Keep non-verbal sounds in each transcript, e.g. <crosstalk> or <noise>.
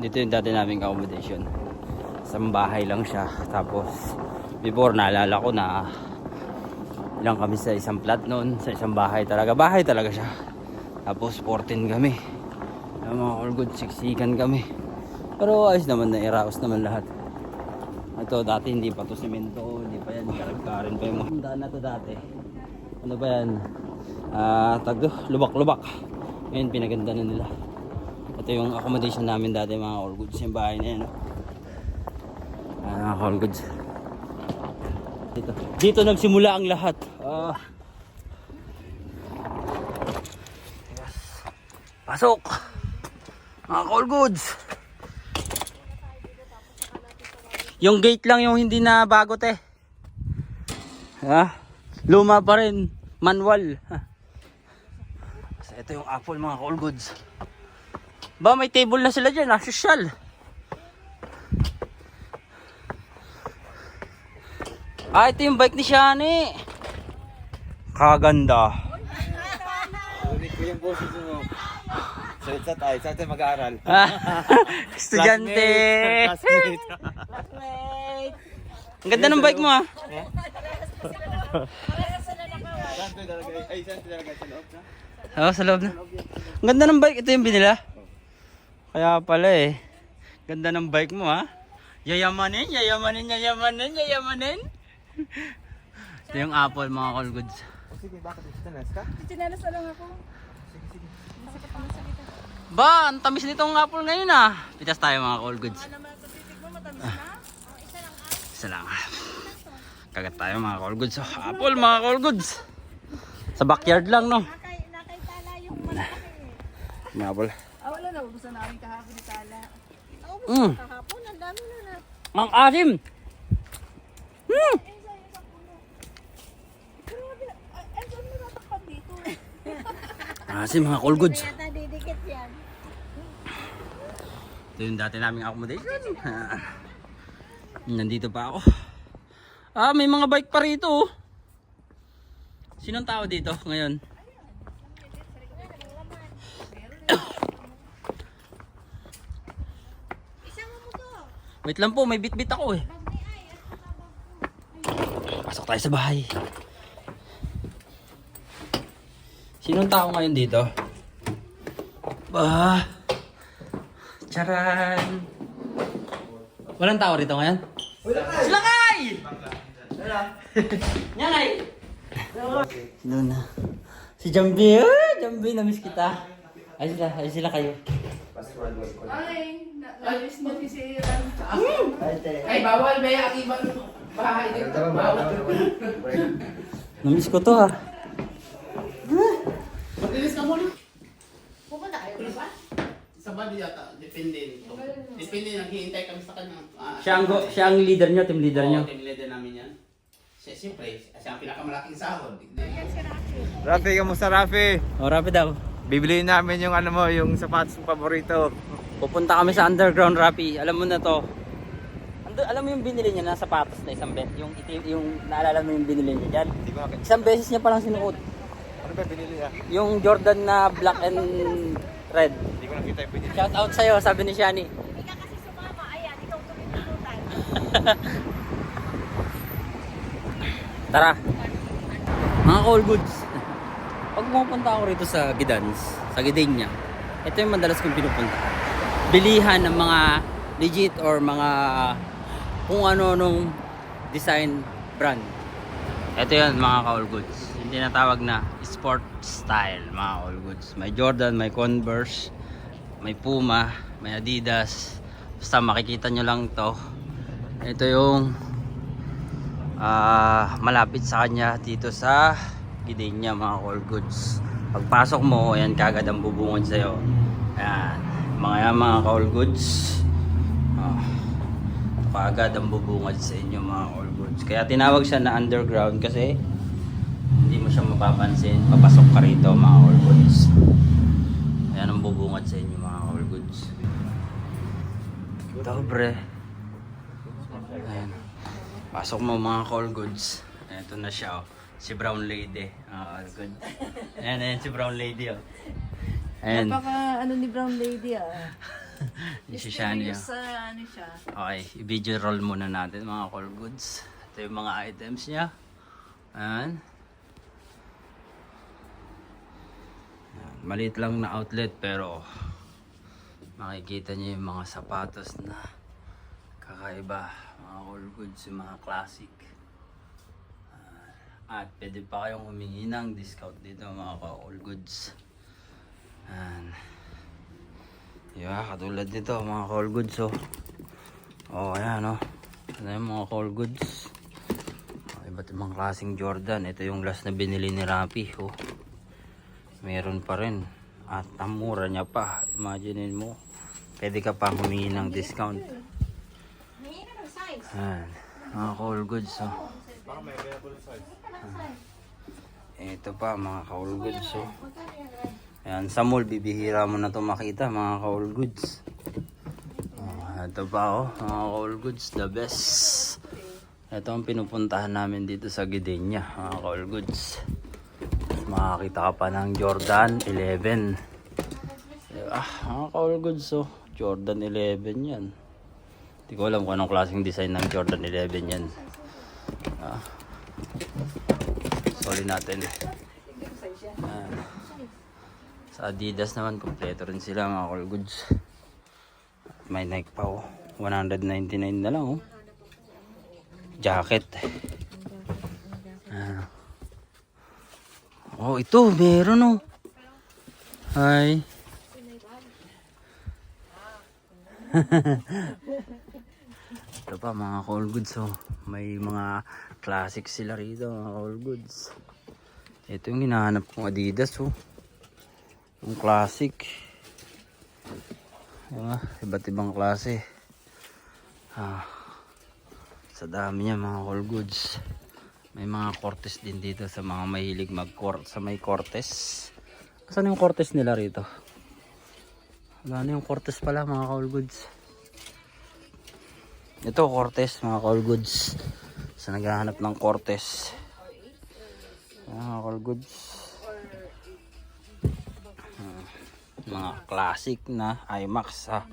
Dito yung dati naming accommodation. Isang bahay lang siya. Tapos, before naalala ko na lang kami sa isang flat noon. Sa isang bahay talaga. Bahay talaga siya. Tapos, 14 kami. Yung mga all good, siksikan kami. Pero ayos naman na, iraos naman lahat. Ito, dati hindi pa to semento, hindi pa yan, karagkarin pa yung mga na to dati. Ano ba yan? Ah, tagdo, lubak-lubak. Ngayon, pinaganda na nila. Ito yung accommodation namin dati, mga all goods, yung bahay na yan. Ah, mga all goods. Dito, dito nagsimula ang lahat. Ah. Yes. Pasok! Mga all goods! Yung gate lang yung hindi na bago te. Ha? Luma pa rin. Manual. So, ito yung apple mga all goods. Ba may table na sila dyan. Ah, social. Ah, ito yung bike ni Shani. Kaganda. Ulit ko yung boses mo. Salit sa tayo, tayo mag-aaral? <laughs> Estudyante. Classmate. Ang ganda ng bike mo ah. Ay, saan tayo nalagay? Sa loob na? Oo, sa loob na. Ang ganda ng bike. Ito yung binila. Kaya pala eh. Ganda ng bike mo ha. Yayamanin, yayamanin, yayamanin, yayamanin. <laughs> Ito yung apple mga call goods. O sige, bakit na ka? Chinelas na lang ako. Masakit ang masakit. Ba, ang tamis nitong apple ngayon ah. Pitas tayo mga call goods. Naman sa titik mo, matamis na? Isa lang ah. Isa lang. Kagat tayo mga call goods. Oh, apple mga call goods. Sa backyard lang no. Nakay, nakay tala yung malaki eh. Apple. Wala na. Namin kahapon ni tala. Naubos Mm. na kahapon. Ang dami na na. Ang asim. Hmm. Eh, puno. Grabe. Ay, saan mo natakpan dito? <laughs> Asim mga call goods. Yata didikit yan. Ito yung dati naming accommodation. <laughs> Nandito pa ako. Ah, may mga bike pa rito. oh. Sinong tao dito ngayon? Isa mo mo to. Wait lang po, may bit-bit ako eh. Pasok tayo sa bahay. Sinong tao ngayon dito? Ba? Charan! Walang tao rito ngayon? Sila kay! Nyanay! <laughs> Sino na? Si Jambi! Ah, Jambi, namiss kita. Ay sila, ay sila kayo. Ay, na- naalis mo si Siran. Ay, bawal ba yung ibang bahay dito? Bawal. Namiss ko to ha. Matilis ka muna. Pupunta kayo ba? Sa bali yata, depende nito. Depende, naghihintay kami sa kanya. Ah, Siya ang, go- siya ang leader nyo, team leader Oo, nyo. team leader namin yan. Siya, siyempre, siya ang pinakamalaking sahod. Rafi, kamusta Rafi? O, rapid daw. Bibiliin namin yung ano mo, yung sapatos mo paborito. Pupunta kami sa underground Rappi. Alam mo na to. Ando, alam mo yung binili niya na sapatos na isang beses. Yung, itim, yung naalala mo yung binili niya dyan. Ko makita. Isang beses niya palang sinuot. Ano ba binili ah? Yung Jordan na black and red. Hindi ko nakita yung binili. Shout out sa'yo, sabi ni Shani. Hindi ka kasi sumama. Ayan, ikaw tumitututan. <laughs> Tara. Mga call goods. Pag pumunta ako rito sa Gidans, sa Gidenya, ito yung madalas kong pinupunta. Bilihan ng mga legit or mga kung ano nung design brand. Ito yan mga ka-all goods. Yung tinatawag na sport style mga all goods. May Jordan, may Converse, may Puma, may Adidas. Basta makikita nyo lang to. Ito yung ah malapit sa kanya dito sa Gidenya mga all goods. Pagpasok mo, ayan kagad ang bubungod sa'yo. Ayan. Mga yan mga all goods. Ah, kagad ang bubungad sa inyo mga all goods. Kaya tinawag siya na underground kasi hindi mo siya mapapansin. Papasok ka rito mga all goods. Ayan ang bubungad sa inyo mga all goods. Dobre. Ayan. Pasok mo mga call goods. Ito na siya oh. Si Brown Lady. Ah, good. Ayan, ayan si Brown Lady oh. Ayan. Napaka ano ni Brown Lady ah. <laughs> Yung si Shania. Mysterious, ah, ano siya. Okay, i-video roll muna natin mga call goods. Ito yung mga items niya. Ayan. Ayan, Maliit lang na outlet pero makikita niyo yung mga sapatos na kakaiba. Mga call goods, yung mga classic. At pwede pa kayong humingi ng discount dito mga call goods. Ayan. Yeah, katulad nito mga call goods oh. Oh, ayan oh. Ano yung mga call goods? Oh, iba't ibang klaseng Jordan. Ito yung last na binili ni Rappi oh. Meron pa rin. At ang mura niya pa. Imaginein mo. Pwede ka pa humingi ng discount. Ayan. Mga call goods oh. May available size. Ito pa mga call goods oh. Yan, Red? Ayan, sa mall, bibihira mo na to makita, mga ka-all goods. Oh, ito pa oh, mga ka-all goods, the best. Ito ang pinupuntahan namin dito sa Gidenya, mga ka-all goods. Makakita ka pa ng Jordan 11. Ah, mga ka-all goods oh, Jordan 11 yan. Hindi ko alam kung anong klaseng design ng Jordan 11 yan. Sorry natin. Ayan. Sa Adidas naman, kompleto rin sila mga call goods. May Nike pa oh. 199 na lang oh. Jacket. Ah. Oh, ito, meron oh. Hi. <laughs> ito pa mga call goods oh. May mga classic sila rito mga call goods. Ito yung hinahanap kong Adidas oh. Yung classic. Diba? Iba't ibang klase. Ah, sa dami niya mga call goods. May mga cortes din dito sa mga mahilig mag sa may cortes. Saan yung cortes nila rito? Wala na yung cortes pala mga call goods. Ito cortes mga call goods. Sa naghahanap ng cortes. Mga call goods. mga classic na IMAX ha.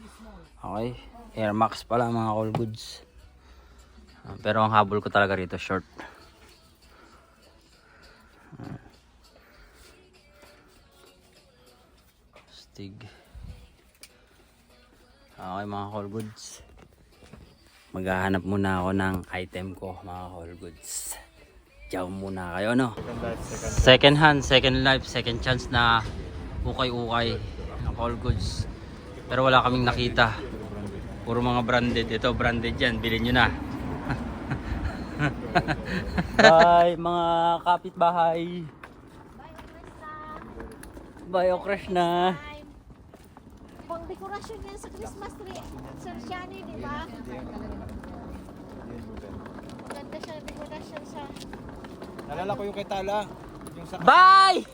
Okay. Air Max pala mga all goods. Ah, pero ang habol ko talaga rito short. Ah. Stig. Okay mga all goods. Maghahanap muna ako ng item ko mga all goods. Diyaw muna kayo no. Second hand, second life, second chance na ukay-ukay ng all goods. Pero wala kaming nakita. Puro mga branded. Ito branded yan. Bilhin nyo na. <laughs> Bye mga kapitbahay. Bye Okres na. Pang dekorasyon yan sa Christmas tree. Sir Shani, di ba? Maganda siya dekorasyon sa... Nalala ko yung kay Tala. Yung sa, Bye!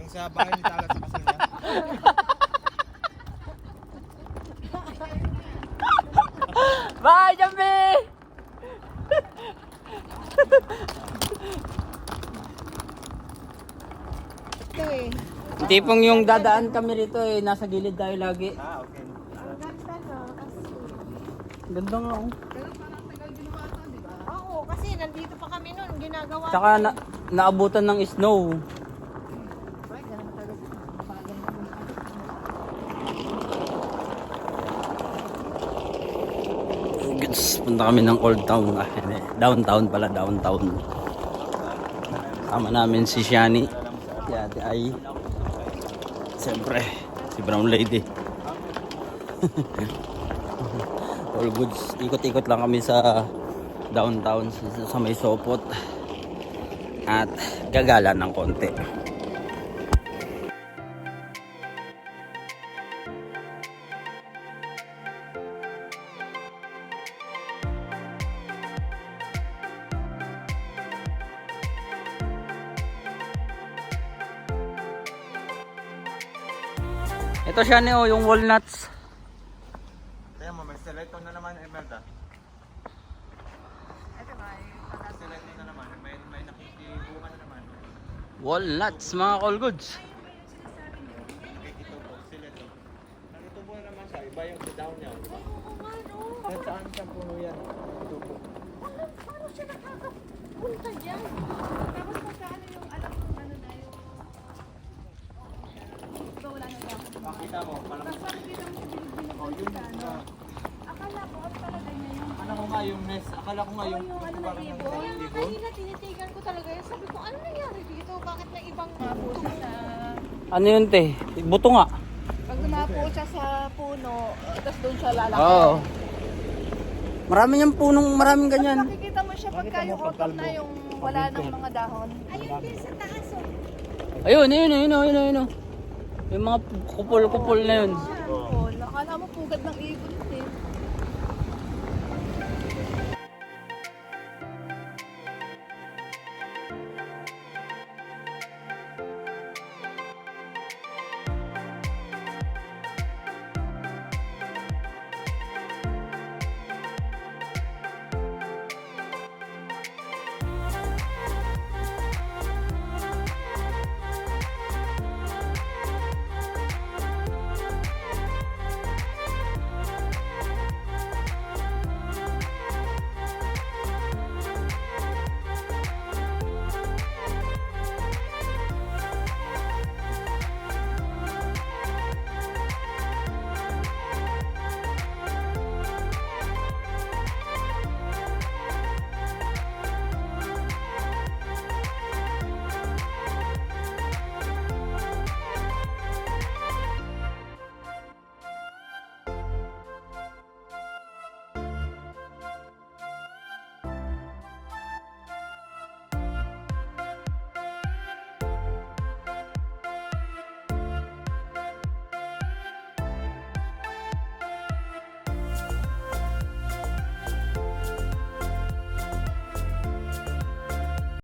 yung sa bahay ni Tala sa kasal niya. Bye Jambi! Ito eh. Tipong yung dadaan kami rito eh. Nasa gilid tayo lagi. Ah, okay. Ang ganda no. Kasi... Ganda nga oh. Oo, kasi nandito pa kami noon. Ginagawa. Tsaka na, naabutan ng snow. Goods, punta kami ng Old Town. Ah, downtown pala, downtown. Tama namin si Shani. Si Ate Ai. Siyempre, si Brown Lady. <laughs> All goods. Ikot-ikot lang kami sa downtown sa, may Sopot. At gagala ng konti. Ito siya ni oh, yung walnuts. Kaya mo, may selector na naman, Emelda. Selector na naman. May, may nakikibunga na naman. Walnuts, mga call goods. Nakikitubo, selector. Nakitubo na naman siya. Iba niya. Ay, oo nga, no. Kahit saan siyang puno yan. Tubo. Ano, paano siya nakakapunta dyan? Tapos magkano yung alam kung ano na yung... Ito, wala na lang. Makita mo, parang Tapos parang kita mo sa bilog-bilog Oh, ng yun sila, no? Akala ko, talaga niya yung... Akala ko nga yung nest, akala ko nga Oo, yung yung ano na ibon. Kaya nga kanina tinitigan ko talaga yun. Sabi ko, ano nangyari dito? Bakit na ibang siya sa... Ano yun te? Buto nga. Pag dumapo siya sa puno, tapos doon siya lalaki. Oo. Marami niyang punong, maraming ganyan. Tapos makikita mo siya pagka yung autumn na yung wala ng mga dahon. Ayun din sa taas. oh. Ayun, ayun, ayun, ayun, ayun. ayun. Yung mga kupol-kupol na yun. Oh, nakala mo pugad ng ibon.